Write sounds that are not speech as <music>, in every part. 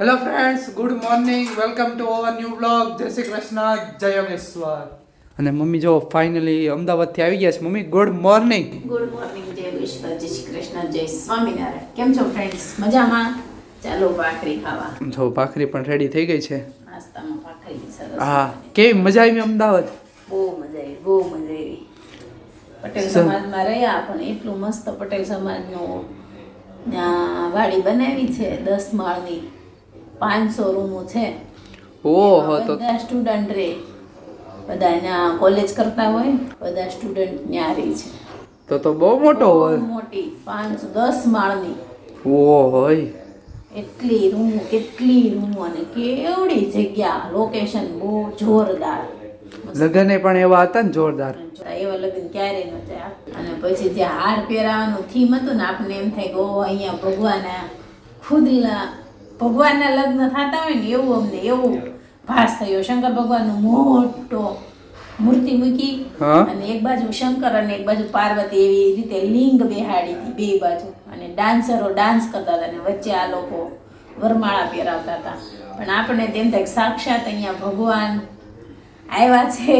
Hello friends good morning welcome to our new blog જય શ્રી કૃષ્ણ જય યોગેશ્વર અને મમ્મી જો ફાઇનલી અમદાવાદથી આવી ગયા છે. Mummy good morning good morning જય યોગેશ્વર જય શ્રી કૃષ્ણ જય સ્વામિનારાયણ કેમ છો ફ્રેન્ડ્સ મજામાં? ચાલો ભાખરી ખાવા. જો ભાખરી પણ રેડી થઈ ગઈ છે. નાસ્તામાં ભાખરી સરસ. હા કેવી મજા આવી અમદાવાદ? બહુ મજા આવી બહુ મજા આવી. પટેલ સમાજમાં રહ્યા પણ એટલું મસ્ત પટેલ સમાજનું વાડી બનાવી છે દસ માળની. પાંચસો શોરૂમો છે. ઓહો તો બધા સ્ટુડન્ટ રે. બધા ત્યાં કોલેજ કરતા હોય બધા સ્ટુડન્ટ ત્યાં રહે છે. તો તો બહુ મોટો હોય. મોટી પાંચસો દસ માળની. ઓહોય એટલી રૂમ કેટલી રૂમ અને કેવડી જગ્યા. લોકેશન બહુ જોરદાર. લગ્ન પણ એવા હતા ને જોરદાર? એવા લગ્ન ક્યારે ન થયા અને પછી જે હાર પહેરાવાનું થીમ હતું ને આપણને એમ થાય કે ઓ અહીંયા ભગવાન ખુદના ભગવાનના લગ્ન થતા હોય ને એવું અમને એવું ભાસ થયો. શંકર ભગવાનનો મોટો મૂર્તિ મૂકી અને એક બાજુ શંકર અને એક બાજુ પાર્વતી એવી રીતે લિંગ બેહાડી હતી બે બાજુ. અને ડાન્સરો ડાન્સ કરતા હતા અને વચ્ચે આ લોકો વરમાળા પહેરાવતા હતા. પણ આપણે તેમ થાય સાક્ષાત અહીંયા ભગવાન આવ્યા છે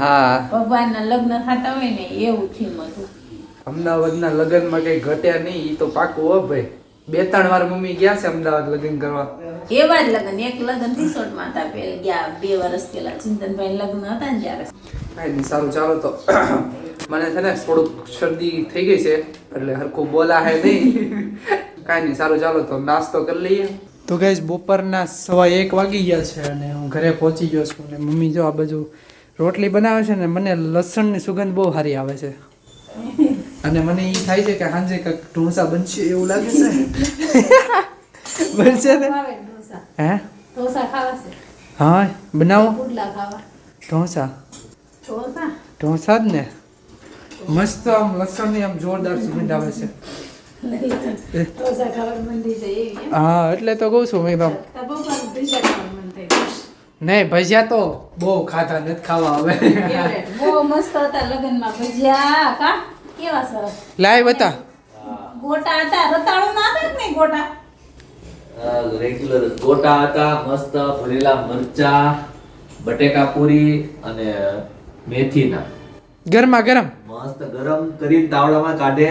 હા. ભગવાનના લગ્ન થતા હોય ને એવું થીમ હતું. અમદાવાદના લગ્નમાં કઈ ઘટ્યા નહીં એ તો પાકું હો ભાઈ. બે ત્રણ વાર મમ્મી ગયા છે અમદાવાદ લગ્ન કરવા. એવા જ લગ્ન. એક લગ્ન રિસોર્ટમાં હતા પેલા ગયા બે વર્ષ પહેલા ચિંતનભાઈ લગ્ન હતા ને ત્યારે. કાંઈ નહીં સારું ચાલો તો. મને છે ને થોડુંક શરદી થઈ ગઈ છે એટલે હરખું બોલા હે નહીં. કાંઈ નહીં સારું ચાલો તો નાસ્તો કરી લઈએ. તો ગાઈઝ બપોરના સવા એક વાગી ગયા છે અને હું ઘરે પહોંચી ગયો છું અને મમ્મી જો આ બાજુ રોટલી બનાવે છે ને મને લસણની સુગંધ બહુ સારી આવે છે. અને મને એ થાય છે કે સાંજે કંઈક ઢોસા બનશે એવું લાગે છે? <laughs> બનશે ને? હે? ઢોસા ખાવા હા બનાવો. ઢોસા. ઢોસા? ઢોસા જ ને. મસ્ત આમ લસણની આમ જોરદાર સુગંધ આવે છે. હા એટલે તો કહું છું મેં નહીં ભજીયા તો બહુ ખાતા નથી ખાવા હવે. બહુ મસ્ત હતા લગ્નમાં ભજીયા કા? કેવા સરસ લાય બતા. ગોટા હતા રતાળુ ના હતા કે ગોટા? રેગ્યુલર ગોટા હતા મસ્ત ભરેલા મરચા બટેકા પૂરી અને મેથીના. ગરમા ગરમ. મસ્ત ગરમ કરીને તાવડામાં કાઢે.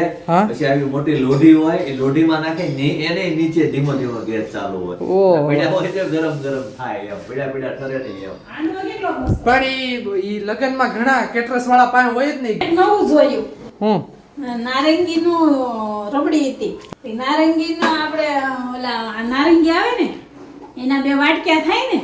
પછી આવી મોટી લોઢી હોય એ લોઢીમાં નાખે ને એને નીચે ધીમો ધીમો ગેસ ચાલુ હોય. પીડા હોય તો ગરમ ગરમ થાય એમ. પીડા પીડા ઠરે નહીં એમ. આંડો કેટલો મસ્ત? પણ ઈ ઈ લગનમાં ઘણા કેટરસ વાળા પાસે હોય જ નહીં. નવું જોયું. હું નારંગીનું રબડી હતી. એ નારંગીનો આપણે ઓલા નારંગી આવે ને એના બે વાટક્યા થાય ને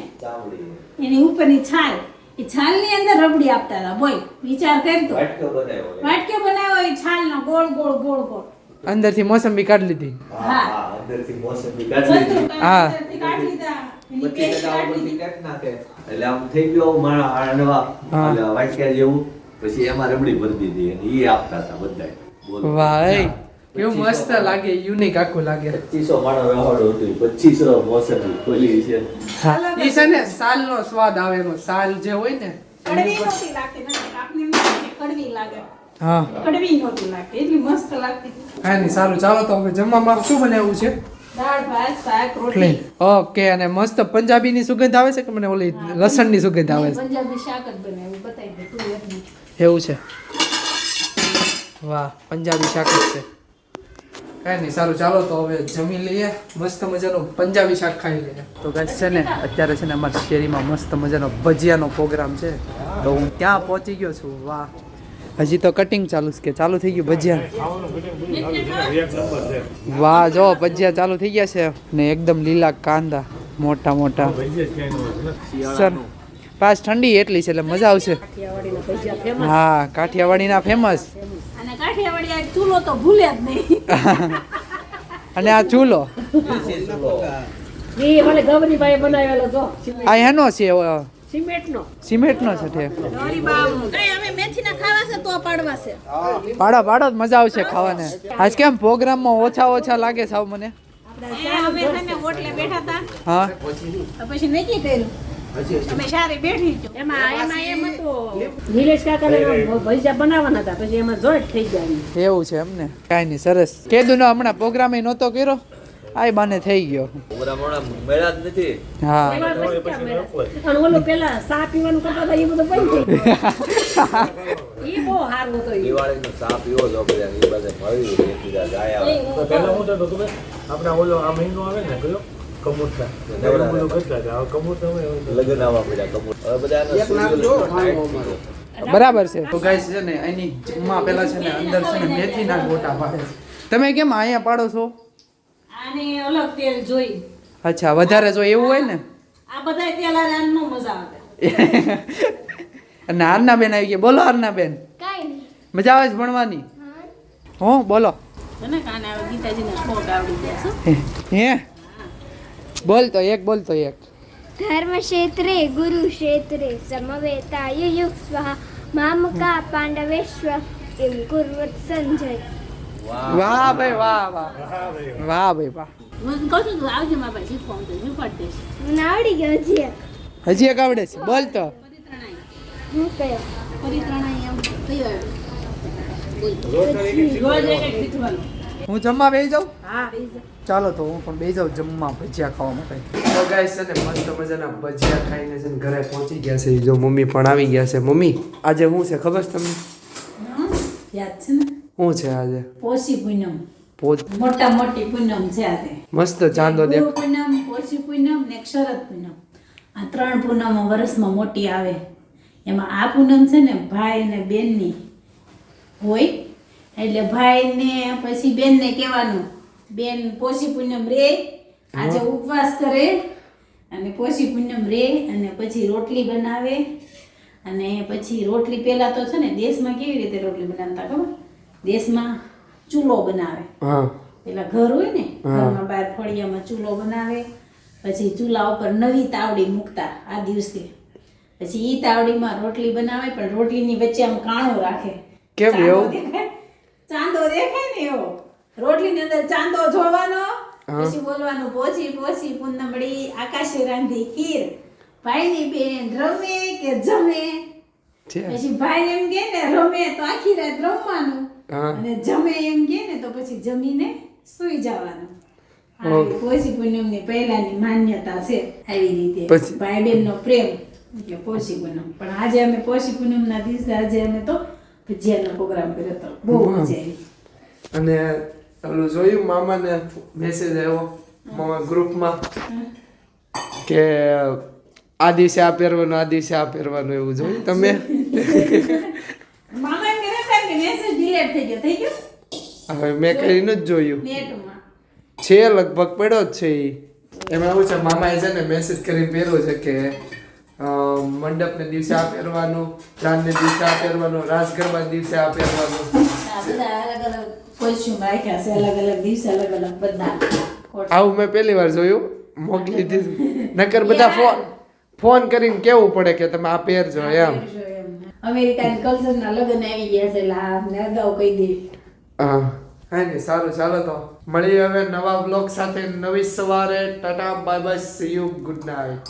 એની ઉપરની છાલ. એ છાલની અંદર રબડી આપતા હતા બોય વિચાર કરતો વાટકો બનાવ્યો એ છાલનો ગોળ ગોળ ગોળ ગોળ. અંદરથી મોસંબી કાઢી લીધી. હા અંદરથી મોસંબી કાઢી લીધી. હા. કાઢી લીધા પછી. કાઢી નાખે. એટલે આમ થઈ ગયો મારા હાડવા એટલે વાટક્યા જેવું. પછી એમાં રબડી ભરી દીધી અને ઈ આપતા હતા બધા. વાય. કેવું મસ્ત લાગે યુનિક આખું લાગે. પચીસો માણસ વ્યવહાર હતું પચીસો મોસમી ખોલી છે. ઈ છે ને સાલનો સ્વાદ આવે એનો. સાલ જે હોય ને કડવી નહોતી લાગતી. આપને કડવી લાગે. હા. કડવી નહોતી લાગતી. એટલી મસ્ત લાગતી. હા નહીં સારું. ચાલો તો હવે જમવામાં શું બનાવ્યું છે? ઓકે અને મસ્ત પંજાબીની સુગંધ આવે છે કે મને ઓલી લસણની સુગંધ આવે છે? પંજાબી શાક જ બનાવ્યું. બતાવી દે તું. એવું છે. વાહ પંજાબી શાક જ છે. કાંઈ નહીં સારું ચાલો તો હવે જમી લઈએ. મસ્ત મજાનું પંજાબી શાક ખાઈ લઈએ. તો ગાઈસ છે ને અત્યારે છે ને અમારા શેરીમાં મસ્ત મજાનો ભજીયાનો પ્રોગ્રામ છે. તો હું ત્યાં પહોંચી ગયો છું. વાહ. હજી તો કટિંગ ચાલુ છે કે ચાલુ થઈ ગયું ભજીયા? વાહ જો ભજીયા ચાલુ થઈ ગયા છે ને એકદમ લીલા કાંદા મોટા મોટા સર પાસ ઠંડી એટલી છે એટલે મજા આવશે. હા કાઠિયાવાડીના ફેમસ અને કાઠિયાવાડી આ ચૂલો તો ભૂલે જ નહીં. <laughs> અને આ ચૂલો. એ મને ગૌરીભાઈ બનાવેલો જો આ એનો છે સિમેન્ટનો. સિમેન્ટનો છે ઠેક અમે મેથીના ખાવા છે તો પાડવા છે. પાડો પાડો જ મજા આવશે ખાવાને. આજ કેમ પ્રોગ્રામમાં ઓછા ઓછા લાગે સાવ મને? હા. પછી નક્કી કર્યું. અમે સારી બેઠી છો. એમાં એમાં એમ હતું નિલેશ કાકાને ભજીયા બનાવવાના હતા પછી એમાં જોઈટ થઈ ગયા એવું છે એમને? કાંઈ નહીં સરસ. કેદુનો હમણાં પ્રોગ્રામ નહોતો કર્યો? આય બાને થઈ ગયો. મેળા જ નથી. હા. અને ઓલું પેલા સા પીવાનું કરતા હતા એ બધું બંધ થઈ ગયું. <laughs> એ બહુ સારું હતું દિવાળીનો ચા પીવો છો બધા એ બધે મળી એકબીજા જાય આવે. પહેલા હું તો આપણા ઓલો આ મહિનો આવે ને કયો? બધું કરતા હતા લગ્ન આવવા પડ્યા બધા. બરાબર છે. તો ગાઈસ છે ને એની જમવા પેલા છે ને અંદર છે ને મેથીના ગોટા પાડે તમે કેમ અહીંયા પાડો છો? આને અલગ તેલ જોઈ. અચ્છા વધારે જો એવું હોય ને? આ બધા તેલ હારે મજા આવે. અને હારના બેન આવી ગયા. બોલો હારના બેન મજા આવે છે ભણવાની? હો. બોલો. હે. બોલ તો એક બોલ તો એક. ધર્મક્ષેત્રે ગુરુક્ષેત્રે સમવેતાયુયુગ સ્વાહા. મામકા પાંડવેશ્વ એમ કુર્વત સંજય. વાહ. ભાઈ વાહ વાહ. વાહ ભાઈ વાહ. હું કહું છું તું આવજે મારા પાસે ફોન કરજો પડતે મને આવડી ગયો હજી હજી એક આવડે છે બોલ તો. હું કયો? પરિત્રણાય એમ કયો હું જમવા બેસી જાઉં? હા બેસી જા. ચાલો તો હું પણ બે જાઉં જમવા ભજીયા ખાવા માટે. તો ગાઈસ છે ને મસ્ત મજાના ભજીયા ખાઈને છે ને ઘરે પહોંચી ગયા છે. જો મમ્મી પણ આવી ગયા છે. મમ્મી આજે શું છે? ખબર છે તમને? યાદ છે ને? શું છે આજે? પોષી પૂનમ. મોટા મોટી પૂનમ છે આજે. મસ્ત ચાંદો દેખ પૂનમ પોષી પૂનમ ને શરદ પૂનમ. આ ત્રણ પૂનમો વર્ષમાં મોટી આવે. એમાં આ પૂનમ છે ને ભાઈ ને બેનની હોય. એટલે ભાઈને પછી બેનને કહેવાનું. બેન પોષી પૂનમ રે આજે ઉપવાસ કરે. અને પોષી પૂનમ રે અને પછી રોટલી બનાવે. અને પછી રોટલી પહેલા તો છે ને દેશમાં કેવી રીતે રોટલી બનાવતા ખબર? દેશમાં ચૂલો બનાવે. પેલા ઘર હોય ને ઘરમાં બહાર ફળિયામાં ચૂલો બનાવે. પછી ચૂલા ઉપર નવી તાવડી મૂકતા આ દિવસે. પછી ઈ તાવડીમાં રોટલી બનાવે પણ રોટલીની વચ્ચે આમ કાણો રાખે. કેમ એવું? ચાંદો દેખાય ને એવો. રોટલીની અંદર ચાંદો જોવાનો પછી બોલવાનું પોચી પોચી પૂનમડી આકાશે રાંધી ખીર. ભાઈની બેન રમે કે જમે? પછી ભાઈ એમ કે ને રમે તો આખી રાત રમવાનું. અને જમે એમ કે ને તો પછી જમીને સુઈ જવાનું. પોષી પૂનમની પહેલાની માન્યતા છે આવી રીતે. ભાઈ બેન નો પ્રેમ એટલે પોષી પૂનમ. પણ આજે અમે પોષી પૂનમ ના દિવસે આજે અમે તો ભજીયાનો પ્રોગ્રામ કર્યો હતો. બહુ મજા આવી. અને ઓલું જોયું મામાને મેસેજ આવ્યો મામા ગ્રુપમાં કે આ દિવસે આ પહેરવાનું આ દિવસે આ પહેરવાનું એવું જોયું તમે મામા એમ કહેતા હતા કે મેસેજ ડિલીટ થઈ ગયો થઈ ગયો હવે મેં કરીને જ જોયું છે લગભગ પડ્યો જ છે એ એમાં એવું છે મામાએ છે ને મેસેજ કરી પહેર્યો છે કે મંડપને દિવસે આ પહેરવાનું ચાંદને દિવસે આ પહેરવાનું રાસ ગરબા દિવસે આ પહેરવાનું બધા અલગ અલગ કોસ્ચ્યુમ રાખ્યા છે અલગ અલગ દિવસે અલગ અલગ બધા આવું મેં પહેલી વાર જોયું. મોકલી દીધું. નકર બધા ફોન ફોન કરીને કેવું પડે કે તમે આ પહેરજો એમ. અમેરિકન કલ્ચરના લગ્ન આવી ગયા છે લા અમને અગાઉ કહી દે. હા. હા ને સારું ચાલો તો. મળીએ હવે નવા બ્લોગ સાથે. નવી સવારે. Tata bye bye see you good night